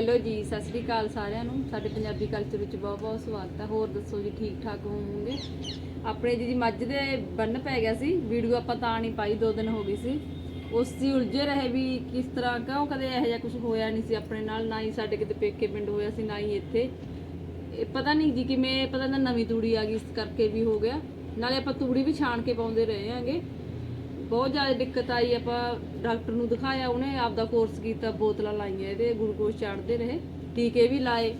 Hello ਜੀ, ਸਤਿ ਸ੍ਰੀ ਅਕਾਲ ਸਾਰਿਆਂ ਨੂੰ। ਸਾਡੇ ਪੰਜਾਬੀ ਕਲਚਰ ਵਿੱਚ ਬਹੁਤ ਬਹੁਤ ਸਵਾਗਤ ਹੈ ਹੋਰ ਦੱਸੋ ਜੀ ਠੀਕ ਠਾਕ ਹੋਵੋਗੇ? ਆਪਣੇ ਜੀ ਮੱਝ ਦੇ ਬੰਨ ਪੈ ਗਿਆ ਸੀ। ਵੀਡੀਓ ਆਪਾਂ ਤਾਂ ਨਹੀਂ ਪਾਈ, ਦੋ ਦਿਨ ਹੋ ਗਈ ਸੀ। ਉਸ ਦੀ ਉਲਝੇ ਰਹੇ ਵੀ ਕਿਸ ਤਰ੍ਹਾਂ, ਕਿਉਂ ਕਦੇ ਇਹੋ ਜਿਹਾ ਕੁਝ ਹੋਇਆ ਨਹੀਂ ਸੀ ਆਪਣੇ ਨਾਲ? ਨਾ ਹੀ ਸਾਡੇ ਕਿਤੇ ਪੇਕੇ ਪਿੰਡ ਹੋਇਆ ਸੀ, ਨਾ ਹੀ ਇੱਥੇ। ਇਹ ਪਤਾ ਨਹੀਂ ਜੀ ਕਿਵੇਂ, ਪਤਾ ਨਾ ਨਵੀਂ ਤੂੜੀ ਆ ਗਈ, ਇਸ ਕਰਕੇ ਵੀ ਹੋ ਗਿਆ। ਨਾਲੇ ਆਪਾਂ ਤੂੜੀ ਵੀ ਛਾਣ ਕੇ ਪਾਉਂਦੇ ਰਹੇ ਆਂਗੇ ਬਹੁਤ ਜ਼ਿਆਦਾ ਦਿੱਕਤ ਆਈ, ਆਪਾਂ ਡਾਕਟਰ ਨੂੰ ਦਿਖਾਇਆ, ਉਹਨੇ ਆਪਦਾ ਕੋਰਸ ਕੀਤਾ, ਬੋਤਲਾਂ ਲਾਈਆਂ ਇਹਦੇ ਗਲੂਕੋਜ਼ ਚੜਦੇ ਰਹੇ, ਟੀਕੇ ਵੀ ਲਾਏ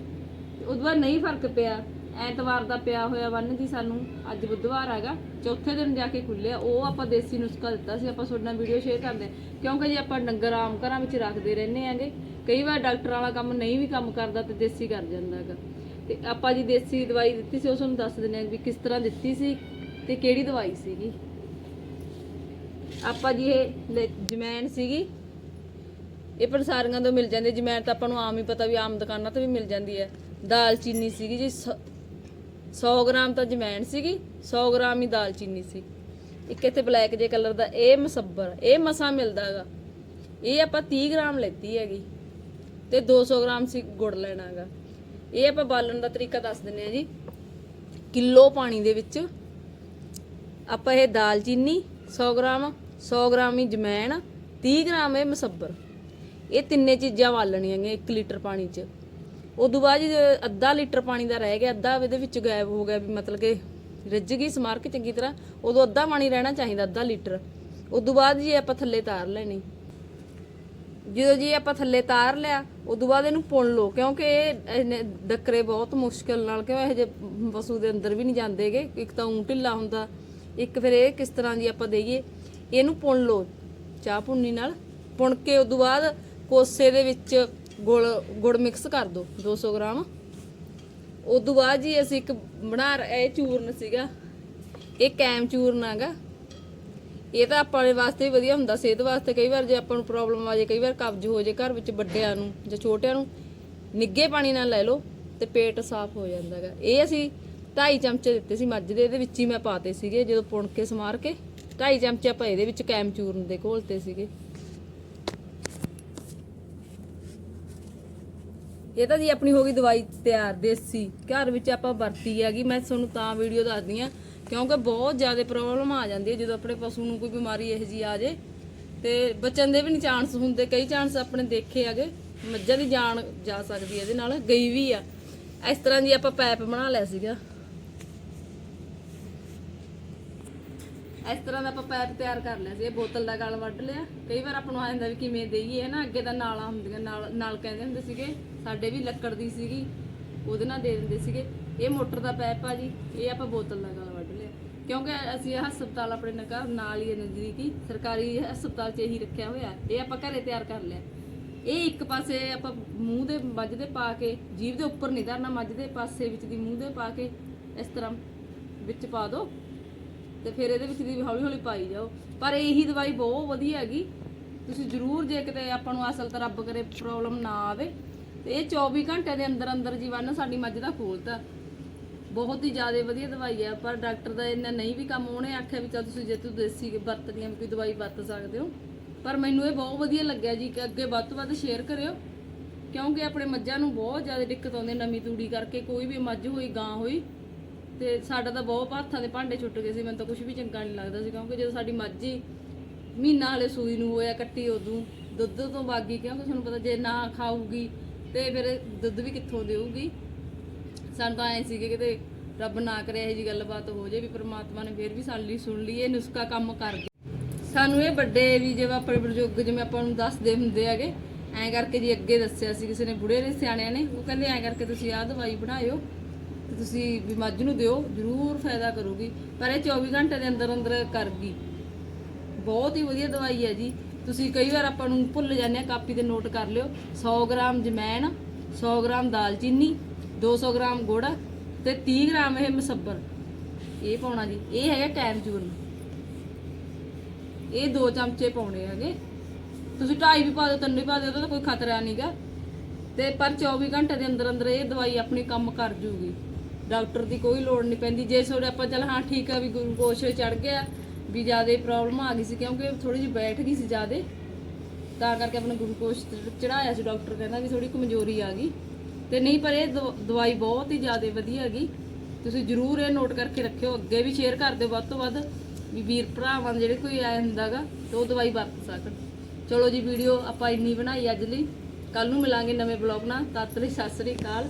ਉਦੋਂ ਬਾਅਦ ਨਹੀਂ ਫ਼ਰਕ ਪਿਆ, ਐਤਵਾਰ ਦਾ ਪਿਆ ਹੋਇਆ ਬੰਨ ਦੀ ਸਾਨੂੰ, ਅੱਜ ਬੁੱਧਵਾਰ ਹੈਗਾ, ਚੌਥੇ ਦਿਨ ਜਾ ਕੇ ਖੁੱਲਿਆ ਉਹ ਆਪਾਂ ਦੇਸੀ ਨੁਸਖਾ ਦਿੱਤਾ ਸੀ, ਆਪਾਂ ਤੁਹਾਡੇ ਨਾਲ ਵੀਡੀਓ ਸ਼ੇਅਰ ਕਰਦੇ ਹਾਂ। ਕਿਉਂਕਿ ਜੇ ਆਪਾਂ ਡੰਗਰ ਆਮ ਘਰਾਂ ਵਿੱਚ ਰੱਖਦੇ ਰਹਿੰਦੇ ਆਂਗੇ ਕਈ ਵਾਰ ਡਾਕਟਰਾਂ ਵਾਲਾ ਕੰਮ ਨਹੀਂ ਵੀ ਕੰਮ ਕਰਦਾ ਤੇ ਦੇਸੀ ਕਰ ਜਾਂਦਾ ਹੈਗਾ, ਤੇ ਆਪਾਂ ਜੀ ਦੇਸੀ ਦਵਾਈ ਦਿੱਤੀ ਸੀ, ਉਹ ਤੁਹਾਨੂੰ ਦੱਸ ਦਿੰਦੇ ਹਾਂ ਵੀ ਕਿਸ ਤਰ੍ਹਾਂ ਦਿੱਤੀ ਸੀ ਤੇ ਕਿਹੜੀ ਦਵਾਈ ਸੀਗੀ ਆਪਾਂ ਜੀ ਇਹ ਲੈ- ਜਮੈਨ ਸੀਗੀ, ਇਹ ਪਰਸਾਰੀਆਂ ਤੋਂ ਮਿਲ ਜਾਂਦੀ ਹੈ। ਜਮੈਨ ਤਾਂ ਆਪਾਂ ਨੂੰ ਆਮ ਹੀ ਪਤਾ ਵੀ ਆਮ ਦੁਕਾਨਾਂ ਤੋਂ ਵੀ ਮਿਲ ਜਾਂਦੀ ਹੈ। ਦਾਲਚੀਨੀ ਸੀਗੀ ਜੀ 100 ਗ੍ਰਾਮ ਤਾਂ ਜਮੈਨ ਸੀਗੀ 100 ਗ੍ਰਾਮ ਹੀ ਦਾਲਚੀਨੀ ਸੀ। ਇੱਕ ਇੱਥੇ ਬਲੈਕ ਜੇ ਕਲਰ ਦਾ, ਇਹ ਮਸੱਬਰ, ਇਹ ਮਸਾ ਮਿਲਦਾ ਹੈਗਾ ਇਹ ਆਪਾਂ 30 ਗ੍ਰਾਮ ਲੈਤੀ ਹੈਗੀ, ਤੇ 200 ਗ੍ਰਾਮ ਸੀ ਗੁੜ ਲੈਣਾ ਹੈਗਾ ਇਹ ਆਪਾਂ ਬਾਲਣ ਦਾ ਤਰੀਕਾ ਦੱਸ ਦਿੰਨੇ ਆ ਜੀ। ਕਿਲੋ ਪਾਣੀ ਦੇ ਵਿੱਚ ਆਪਾਂ ਇਹ ਦਾਲਚੀਨੀ 100 ਗ੍ਰਾਮ 100 ਗ੍ਰਾਮ ਹੀ ਜਮੈਣ 30 ਗ੍ਰਾਮ ਇਹ ਮਸੱਬਰ। ਇਹ ਤਿੰਨੇ ਚੀਜ਼ਾਂ ਵਾਲਣੀਆਂ ਨੇ 1 ਲੀਟਰ ਪਾਣੀ 'ਚ। ਉਦੋਂ ਬਾਅਦ ਜੇ ਅੱਧਾ ਲੀਟਰ ਪਾਣੀ ਦਾ ਰਹਿ ਗਿਆ, ਅੱਧਾ ਇਹਦੇ ਵਿੱਚ ਗਾਇਬ ਹੋ ਗਿਆ ਵੀ ਮਤਲਬ ਕਿ ਰਿੱਝ ਗਈ ਸਮਾਰਕ ਚੰਗੀ ਤਰ੍ਹਾਂ, ਉਦੋਂ ਅੱਧਾ ਪਾਣੀ ਰਹਿਣਾ ਚਾਹੀਦਾ, ਅੱਧਾ ਲੀਟਰ। ਉਦੋਂ ਬਾਅਦ ਜੀ ਆਪਾਂ ਥੱਲੇ ਤਾਰ ਲੈਣੀ। ਜਦੋਂ ਜੀ ਆਪਾਂ ਥੱਲੇ ਤਾਰ ਲਿਆ, ਉਦੋਂ ਬਾਅਦ ਇਹਨੂੰ ਪੁਣ ਲਓ, ਕਿਉਂਕਿ ਇਹ ਇਹਨੇ ਡੱਕਰੇ ਬਹੁਤ ਮੁਸ਼ਕਲ ਨਾਲ, ਕਿਉਂ ਇਹ ਜੇ ਪਸ਼ੂ ਦੇ ਅੰਦਰ ਵੀ ਨਹੀਂ ਜਾਂਦੇਗੇ। ਇੱਕ ਤਾਂ ਊਂ ਢਿੱਲਾ ਹੁੰਦਾ, ਇੱਕ ਫਿਰ ਇਹ ਕਿਸ ਤਰ੍ਹਾਂ ਜੀ ਆਪਾਂ ਦੇਈਏ ਇਹਨੂੰ ਪੁਣ ਲਓ, ਚਾਹ ਪੁੰਨੀ ਨਾਲ। ਪੁਣ ਕੇ ਉਦੋਂ ਬਾਅਦ ਕੋਸੇ ਦੇ ਵਿੱਚ ਗੁੜ ਗੁੜ ਮਿਕਸ ਕਰ ਦਿਓ 200 ਗ੍ਰਾਮ। ਉਦੋਂ ਬਾਅਦ ਜੀ ਅਸੀਂ ਇੱਕ ਬਣਾ ਰ- ਇਹ ਚੂਰਨ ਸੀਗਾ। ਇਹ ਕੈਮ ਚੂਰਨ ਹੈਗਾ। ਇਹ ਤਾਂ ਆਪਣੇ ਵਾਸਤੇ ਵੀ ਵਧੀਆ ਹੁੰਦਾ, ਸਿਹਤ ਵਾਸਤੇ ਕਈ ਵਾਰ ਜੇ ਆਪਾਂ ਨੂੰ ਪ੍ਰੋਬਲਮ ਆ ਜੇ, ਕਈ ਵਾਰ ਕਬਜ਼ ਹੋ ਜੇ ਘਰ ਵਿੱਚ ਵੱਡਿਆਂ ਨੂੰ ਜਾਂ ਛੋਟਿਆਂ ਨੂੰ ਨਿੱਗੇ ਪਾਣੀ ਨਾਲ ਲੈ ਲਓ ਤੇ ਪੇਟ ਸਾਫ਼ ਹੋ ਜਾਂਦਾ ਹੈਗਾ। ਇਹ ਅਸੀਂ 2.5 ਚਮਚੇ ਦਿੱਤੇ ਸੀ ਮੱਝ ਦੇ, ਇਹਦੇ ਵਿੱਚ ਹੀ ਮੈਂ ਪਾਤੇ ਸੀਗੇ ਜਦੋਂ ਪੁਣ ਕੇ ਸਮਾਰ ਕੇ। 2.5 ਚਮਚੇ ਆਪਾਂ ਇਹਦੇ ਵਿੱਚ ਕੈਮ ਚੂਰਨ ਦੇ ਘੋਲਤੇ ਸੀਗੇ। ਇਹ ਤਾਂ ਜੀ ਆਪਣੀ ਹੋ ਗਈ ਦਵਾਈ ਤਿਆਰ, ਦੇਸੀ। ਘਰ ਵਿੱਚ ਆਪਾਂ ਵਰਤੀ ਹੈਗੀ, ਮੈਂ ਤੁਹਾਨੂੰ ਤਾਂ ਵੀਡੀਓ ਦੱਸਦੀ ਆ ਕਿਉਂਕਿ ਬਹੁਤ ਜ਼ਿਆਦਾ ਪ੍ਰੋਬਲਮ ਆ ਜਾਂਦੀ ਹੈ ਜਦੋਂ ਆਪਣੇ ਪਸ਼ੂ ਨੂੰ ਕੋਈ ਬਿਮਾਰੀ ਇਹੋ ਜੀ ਆ ਜੇ ਤੇ ਬਚਣ ਦੇ ਵੀ ਨਹੀਂ ਚਾਂਸ ਹੁੰਦੇ, ਕਈ ਚਾਂਸ ਆਪਣੇ ਦੇਖੇ ਹੈਗੇ, ਮੱਝਾਂ ਦੀ ਜਾਨ ਜਾ ਸਕਦੀ ਹੈ, ਇਹਦੇ ਨਾਲ ਗਈ ਵੀ ਆ। ਇਸ ਤਰ੍ਹਾਂ ਦੀ ਆਪਾਂ ਪੈਪ ਬਣਾ ਲਿਆ ਸੀਗਾ। ਇਸ ਤਰ੍ਹਾਂ ਦਾ ਆਪਾਂ ਪੈਪ ਤਿਆਰ ਕਰ ਲਿਆ ਸੀ, ਇਹ ਬੋਤਲ ਦਾ ਗਲ ਵੱਢ ਲਿਆ। ਕਈ ਵਾਰ ਆਪਾਂ ਨੂੰ ਆ ਜਾਂਦਾ ਵੀ ਕਿਵੇਂ ਦੇਈਏ ਨਾ, ਅੱਗੇ ਤਾਂ ਨਾਲਾਂ ਹੁੰਦੀਆਂ, ਨਾਲ ਨਾਲ ਕਹਿੰਦੇ ਹੁੰਦੇ ਸੀਗੇ, ਸਾਡੇ ਵੀ ਲੱਕੜ ਦੀ ਸੀਗੀ, ਉਹਦੇ ਨਾਲ ਦੇ ਦਿੰਦੇ ਸੀਗੇ। ਇਹ ਮੋਟਰ ਦਾ ਪੈਪ ਆ ਜੀ, ਇਹ ਆਪਾਂ ਬੋਤਲ ਦਾ ਗਲ ਵੱਢ ਲਿਆ। ਕਿਉਂਕਿ ਅਸੀਂ ਇਹ ਹਸਪਤਾਲ ਆਪਣੇ ਨਾਲ ਨਾਲ ਹੀ ਹੈ ਨਜ਼ਦੀਕੀ, ਸਰਕਾਰੀ ਹਸਪਤਾਲ 'ਚ ਇਹੀ ਰੱਖਿਆ ਹੋਇਆ, ਇਹ ਆਪਾਂ ਘਰੇ ਤਿਆਰ ਕਰ ਲਿਆ। ਇਹ ਇੱਕ ਪਾਸੇ ਆਪਾਂ ਮੂੰਹ ਦੇ ਮੱਝ ਦੇ ਪਾ ਕੇ, ਜੀਭ ਦੇ ਉੱਪਰ ਨਹੀਂ ਧਰਨਾ, ਮੱਝ ਦੇ ਪਾਸੇ ਵਿੱਚ ਦੀ ਮੂੰਹ ਦੇ ਪਾ ਕੇ, ਇਸ ਤਰ੍ਹਾਂ ਵਿੱਚ ਪਾ ਦਿਓ ਤੇ ਫਿਰ ਇਹਦੇ ਵਿੱਚ ਦੀ ਹੌਲੀ ਹੌਲੀ ਪਾਈ ਜਾਓ। ਪਰ ਇਹੀ ਦਵਾਈ ਬਹੁਤ ਵਧੀਆ ਹੈਗੀ। ਤੁਸੀਂ ਜ਼ਰੂਰ ਜੇ ਕਿਤੇ ਆਪਾਂ ਨੂੰ ਅਸਲ ਤਾਂ ਰੱਬ ਕਰੇ ਪ੍ਰੋਬਲਮ ਨਾ ਆਵੇ। ਤੇ ਇਹ 24 ਘੰਟੇ ਦੇ ਅੰਦਰ ਅੰਦਰ ਜੀਵਨ ਸਾਡੀ ਮੱਝ ਦਾ ਖੋਲਤਾ ਬਹੁਤ ਹੀ ਜ਼ਿਆਦਾ ਵਧੀਆ ਦਵਾਈ ਹੈ ਪਰ ਡਾਕਟਰ ਦਾ ਇੰਨਾ ਨਹੀਂ ਵੀ ਕੰਮ, ਉਹਨੇ ਆਖਿਆ ਵੀ ਚੱਲ ਤੁਸੀਂ ਜੇ ਤੂੰ ਦੇਸੀ ਵਰਤਣੀ ਆ ਕੋਈ ਦਵਾਈ ਵਰਤ ਸਕਦੇ ਹੋ। ਪਰ ਮੈਨੂੰ ਇਹ ਬਹੁਤ ਵਧੀਆ ਲੱਗਿਆ ਜੀ ਕਿ ਅੱਗੇ ਵੱਧ ਤੋਂ ਵੱਧ ਸ਼ੇਅਰ ਕਰਿਓ। ਕਿਉਂਕਿ ਆਪਣੇ ਮੱਝਾਂ ਨੂੰ ਬਹੁਤ ਜ਼ਿਆਦਾ ਦਿੱਕਤ ਆਉਂਦੀ ਹੈ ਨਵੀਂ ਤੂੜੀ ਕਰਕੇ, ਕੋਈ ਵੀ ਮੱਝ ਹੋਈ, ਗਾਂ ਹੋਈ ਤੇ ਸਾਡਾ ਤਾਂ ਬਹੁਤ ਹੱਥਾਂ ਦੇ ਭਾਂਡੇ ਛੁੱਟ ਗਏ ਸੀ, ਮੈਨੂੰ ਤਾਂ ਕੁਝ ਵੀ ਚੰਗਾ ਨਹੀਂ ਲੱਗਦਾ ਸੀ, ਕਿਉਂਕਿ ਜਦੋਂ ਸਾਡੀ ਮੱਝ ਮਹੀਨਾ ਵਾਲੇ ਸੂਈ ਨੂੰ ਹੋਇਆ ਕੱਟੀ ਉਦੋਂ, ਦੁੱਧ ਤੋਂ ਬਾਗੀ ਕਿਉਂਕਿ ਤੁਹਾਨੂੰ ਪਤਾ ਜੇ ਨਾ ਖਾਊਗੀ ਤੇ ਫਿਰ ਦੁੱਧ ਵੀ ਕਿੱਥੋਂ ਦੇਊਗੀ। ਸਾਨੂੰ ਤਾਂ ਐ ਸੀਗੇ ਕਿਤੇ ਰੱਬ ਨਾ ਕਰੇ ਇਹੋ ਜੀ ਗੱਲਬਾਤ ਹੋ ਜੇ ਵੀ ਪ੍ਰਮਾਤਮਾ ਨੇ ਫਿਰ ਵੀ ਸਾਡੀ ਲਈ ਸੁਣ ਲਈ, ਇਹ ਨੁਸਖਾ ਕੰਮ ਕਰ ਸਾਨੂੰ ਇਹ ਵੱਡੇ ਵੀ ਜਿਵੇਂ ਆਪਣੇ ਬਜ਼ੁਰਗ ਜਿਵੇਂ ਆਪਾਂ ਨੂੰ ਦੱਸਦੇ ਹੁੰਦੇ ਹੈਗੇ, ਐਂ ਕਰਕੇ ਜੀ ਅੱਗੇ ਦੱਸਿਆ ਸੀ, ਕਿਸੇ ਨੇ ਬੁੜੇ ਨੇ, ਸਿਆਣਿਆਂ ਨੇ, ਉਹ ਕਹਿੰਦੇ ਐਂ ਕਰਕੇ ਤੁਸੀਂ ਆਹ ਦਵਾਈ ਬਣਾਇਓ ਤੇ ਤੁਸੀਂ ਵੀ ਮੱਝ ਨੂੰ ਦਿਓ, ਜ਼ਰੂਰ ਫਾਇਦਾ ਕਰੂਗੀ। ਪਰ ਇਹ 24 ਘੰਟੇ ਦੇ ਅੰਦਰ ਅੰਦਰ ਕਰਗੀ। ਬਹੁਤ ਹੀ ਵਧੀਆ ਦਵਾਈ ਹੈ ਜੀ। ਤੁਸੀਂ ਕਈ ਵਾਰ ਆਪਾਂ ਨੂੰ ਭੁੱਲ ਜਾਂਦੇ ਆ ਕਾਪੀ ਤੇ ਨੋਟ ਕਰ ਲਿਓ। 100 ਗ੍ਰਾਮ ਜਮੈਣ 100 ਗ੍ਰਾਮ ਦਾਲਚੀਨੀ 200 ਗ੍ਰਾਮ ਗੁੜ ਤੇ 30 ਗ੍ਰਾਮ ਇਹ ਮਸੱਬਰ। ਇਹ ਪਾਉਣਾ ਜੀ। ਇਹ ਹੈਗਾ ਕੈਮ ਚੂਰਨ। ਇਹ ਦੋ ਚਮਚੇ ਪਾਉਣੇ ਹੈਗੇ। ਤੁਸੀਂ ਢਾਈ ਵੀ ਪਾ ਦਿਓ, ਤਿੰਨ ਵੀ ਪਾ ਦਿਓ, ਉਹਦਾ ਕੋਈ ਖਤਰਾ ਨਹੀਂਗਾ ਤੇ ਪਰ 24 ਘੰਟੇ ਦੇ ਅੰਦਰ ਅੰਦਰ ਇਹ ਦਵਾਈ ਆਪਣੀ ਕੰਮ ਕਰ ਜੂਗੀ। ਡਾਕਟਰ ਦੀ ਕੋਈ ਲੋੜ ਨਹੀਂ ਪੈਂਦੀ। ਜੇ ਸੋੜੇ ਆਪਾਂ ਚੱਲ, ਹਾਂ, ਠੀਕ ਆ ਵੀ ਗਲੂਕੋਸ਼ ਚੜ ਗਿਆ, ਵੀ ਜ਼ਿਆਦਾ ਪ੍ਰੋਬਲਮ ਆ ਗਈ ਸੀ, ਕਿਉਂਕਿ ਥੋੜੀ ਜਿਹੀ ਬੈਠ ਗਈ ਸੀ ਜ਼ਿਆਦਾ। ਤਾਂ ਕਰਕੇ ਆਪਣਾ ਗਲੂਕੋਜ਼ ਚੜਾਇਆ ਸੀ ਡਾਕਟਰ, ਕਹਿੰਦਾ ਵੀ ਥੋੜੀ ਕਮਜ਼ੋਰੀ ਆ ਗਈ। ਤੇ ਨਹੀਂ, ਪਰ ਇਹ ਦਵ- ਦਵਾਈ ਬਹੁਤ ਹੀ ਜ਼ਿਆਦਾ ਵਧੀਆ ਹੈਗੀ। ਤੁਸੀਂ ਜਰੂਰ ਇਹ ਨੋਟ ਕਰਕੇ ਰੱਖਿਓ, ਅੱਗੇ ਵੀ ਸ਼ੇਅਰ ਕਰ ਦਿਓ ਵੱਧ ਤੋਂ ਵੱਧ, ਵੀ ਵੀਰ ਭਰਾਵਾਂ ਦੇ ਜਿਹੜੇ ਕੋਈ ਆਇਆ ਹੁੰਦਾਗਾ ਤੇ ਉਹ ਦਵਾਈ ਵਰਤ ਸਕਣ। ਚਲੋ ਜੀ ਵੀਡੀਓ ਆਪਾਂ ਇੰਨੀ ਬਣਾਈ ਅੱਜ ਲਈ। ਕੱਲ ਨੂੰ ਮਿਲਾਂਗੇ ਨਵੇਂ ਬਲੌਗ ਨਾਲ। ਤਦ ਤੱਕ ਸਤਿ ਸ੍ਰੀ ਅਕਾਲ।